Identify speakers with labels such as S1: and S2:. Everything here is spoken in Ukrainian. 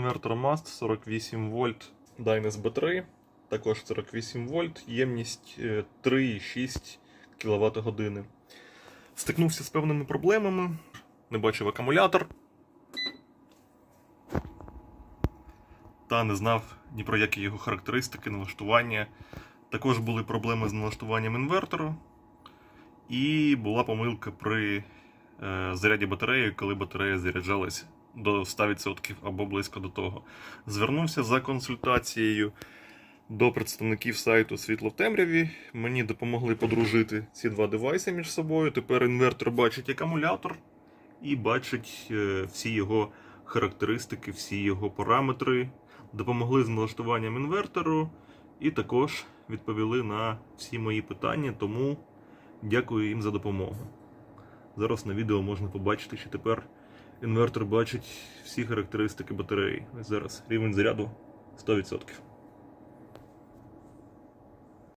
S1: інвертор MAST 48 вольт Dynas B3, також 48 вольт, ємність е, 3,6 кВт години. Стикнувся з певними проблемами, не бачив акумулятор. Та не знав ні про які його характеристики, налаштування. Також були проблеми з налаштуванням інвертору. І була помилка при е, заряді батареї, коли батарея заряджалась до 100% або близько до того. Звернувся за консультацією до представників сайту Світло в темряві. Мені допомогли подружити ці два девайси між собою. Тепер інвертор бачить акумулятор і бачить е, всі його характеристики, всі його параметри. Допомогли з налаштуванням інвертору і також відповіли на всі мої питання. Тому дякую їм за допомогу. Зараз на відео можна побачити, що тепер інвертор бачить всі характеристики батареї. Зараз рівень заряду 100%.